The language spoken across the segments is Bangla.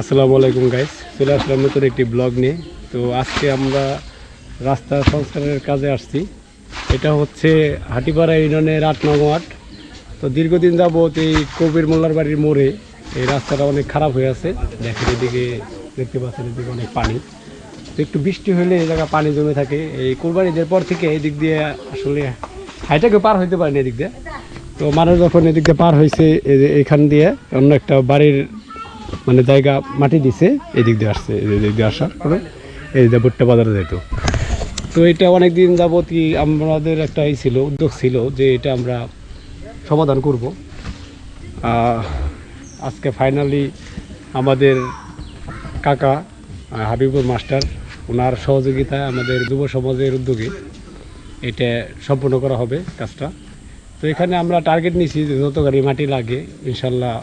আসসালামু আলাইকুম গাইস চলে আসলাম নতুন একটি ব্লগ নিয়ে। তো আজকে আমরা রাস্তা সংস্কারের কাজে আসছি। এটা হচ্ছে হাটিপাড়া ইউনিয়নের আট নং তো দীর্ঘদিন যাবৎ এই কবির মোল্লার বাড়ির মোড়ে এই রাস্তাটা অনেক খারাপ হয়ে আছে। দেখেন এদিকে, দেখতে পাচ্ছেন এদিকে অনেক পানি। তো একটু বৃষ্টি হলে এই জায়গা পানি জমে থাকে। এই কোরবানিদের পর থেকে এই দিক দিয়ে আসলে হাইটাকে পার হইতে পারেনি এদিক দিয়ে। তো মানুষ যখন এদিক দিয়ে পার হয়েছে যে দিয়ে অন্য একটা বাড়ির মানে জায়গা মাটি দিছে, এদিক দিয়ে আসছে, এদিক দিয়ে আসার পরে এই যে ভুট্টা বাজারে যেত। তো এটা অনেক দিন যাবতই আমাদের একটা এই ছিল, উদ্যোগ ছিল যে এটা আমরা সমাধান করব। আজকে ফাইনালি আমাদের কাকা হাবিবুর মাস্টার ওনার সহযোগিতায় আমাদের যুব সমাজের উদ্যোগে এটা সম্পূর্ণ করা হবে কাজটা। তো এখানে আমরা টার্গেট নিয়েছি যত গাড়ি মাটি লাগে, ইনশাল্লাহ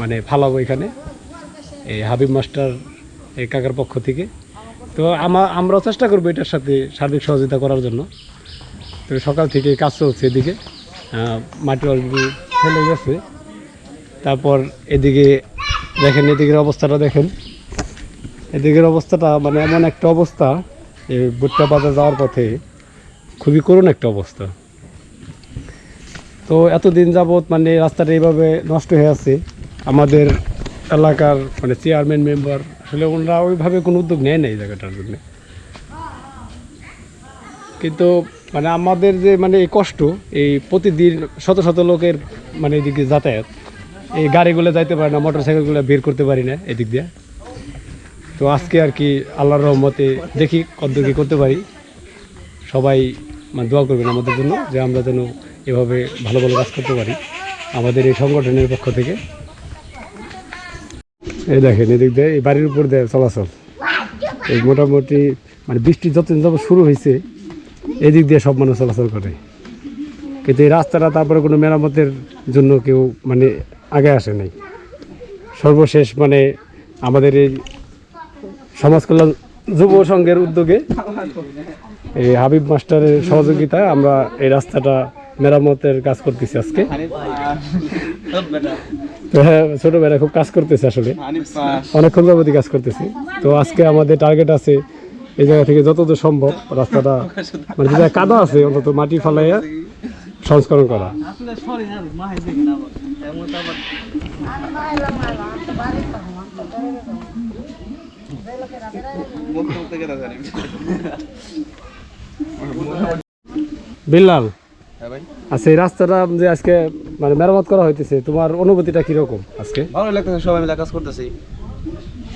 মানে ফালাবো এখানে, এই হাবিব মাস্টার, এই কাকার পক্ষ থেকে। তো আমা, আমরাও চেষ্টা করব এটার সাথে সার্বিক সহযোগিতা করার জন্য। তো সকাল থেকে কাজ চলছে এদিকে। মাটি অলরেডি ফেলে গেছে। তারপর এদিকে দেখেন, এদিকের অবস্থাটা দেখেন। এদিকের অবস্থাটা মানে এমন একটা অবস্থা এই ভুট্টা বাজার যাওয়ার পথে খুবই করুণ একটা অবস্থা। তো এতদিন যাবৎ মানে রাস্তাটা এইভাবে নষ্ট হয়ে আছে। আমাদের এলাকার মানে চেয়ারম্যান মেম্বার আসলে ওনারা ওইভাবে কোনো উদ্যোগ নেয় না এই জায়গাটার জন্য। কিন্তু মানে আমাদের যে মানে এই কষ্ট, এই প্রতিদিন শত শত লোকের মানে এদিকে যাতায়াত, এই গাড়িগুলো যাইতে পারে না মোটর সাইকেলগুলো বের করতে পারি না এদিক দিয়ে। তো আজকে আর কি আল্লাহর রহমতে দেখি কদ্দূর কি করতে পারি। সবাই মানে দোয়া করবেন আমাদের জন্য যে আমরা যেন এভাবে ভালো ভালো কাজ করতে পারি আমাদের এই সংগঠনের পক্ষ থেকে। এই দেখেন, এদিক দিয়ে এই বাড়ির উপর দেয় চলাচল। এই মোটামুটি মানে বৃষ্টি যতদিন যাবত শুরু হয়েছে, এদিক দিয়ে সব মানুষ চলাচল করে। কিন্তু এই রাস্তাটা তারপরে কোনো মেরামতের জন্য কেউ মানে আগে আসে নাই। সর্বশেষ মানে আমাদের এই সমাজ কল্যাণ যুব সংঘের উদ্যোগে এই হাবিব মাস্টারের সহযোগিতায় আমরা এই রাস্তাটা মেরামতের কাজ করতেছি আজকে। হ্যাঁ ছোট ভাইরা খুব কাজ করতেছে আসলে। অনেকক্ষণ যাবতীয় কাজ করতেছি। তো আজকে আমাদের টার্গেট আছে এই জায়গা থেকে যতদূর সম্ভব রাস্তাটা মানে যে জায়গায় কাদা আছে, অন্তত মাটি ফালাইয়া সংস্করণ করা। বিল্লাল আচ্ছা এই রাস্তাটা যে আজকে মানে মেরামত করা হইতেছে তোমার অনুভূতিটা কীরকম? আজকে? ভালো লাগতেছে সবাই মিলে কাজ করতেছি।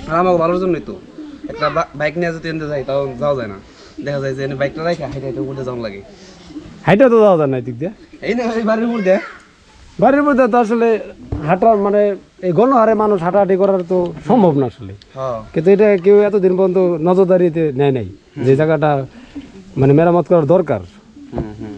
আর আমাকে ভালোর জন্যই তো। একটা বাইক নিয়ে যদি এনতে যাই তাও যাওয়া যায় না। দেখা যায় যে এনে বাইকটা রাখা হাইটে হাইটে উপরে যাওয়া লাগে। হাইটা তো যাওয়া যায় না এদিক দিয়ে? এই না এই বাড়ির উপর দিয়ে। বাড়ির মধ্যে তো আসলে হাঁটার মানে এই গণহারে মানুষ হাঁটাহাঁটি করার তো সম্ভব না আসলে। হ্যাঁ। কিন্তু এটা কেউ এতদিন পর্যন্ত নজরদারিতে নেয় নাই যে জায়গাটা মানে মেরামত করার দরকার। হুম হুম।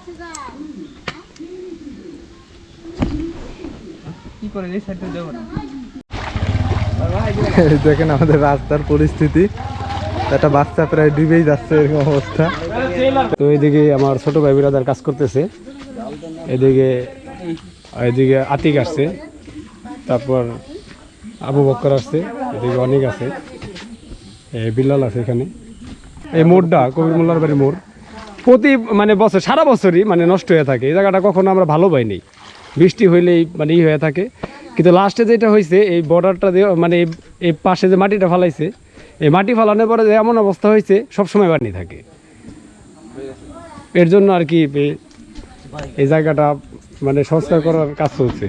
দেখেন আমাদের রাস্তার পরিস্থিতি। একটা বাচ্চা প্রায় ডুবেই যাচ্ছে এরকম অবস্থা। তো এইদিকে আমার ছোট ভাই বিরাদার কাজ করতেছে। এদিকে এদিকে আতিক আসছে। তারপর আবু বক্কর আসছে। এদিকে অনেক আছে। বিল্লাল আছে এখানে। এই মোড়টা, কবির মোল্লার বাড়ি মোড়। প্রতি মানে বছর, সারা বছরই মানে নষ্ট হয়ে থাকে। এই জায়গাটা কখনো আমরা ভালো পাইনি। বৃষ্টি হইলেই মানে ই হয়ে থাকে। কিন্তু লাস্টে যেটা হয়েছে এই বর্ডারটা দিয়ে মানে এই- পাশে যে মাটিটা ফালাইছে, এই মাটি ফালানোর পরে যে এমন অবস্থা হয়েছে সবসময় পানি থাকে। এর জন্য আর কি এই জায়গাটা মানে সংস্কার করার কাজ চলছে।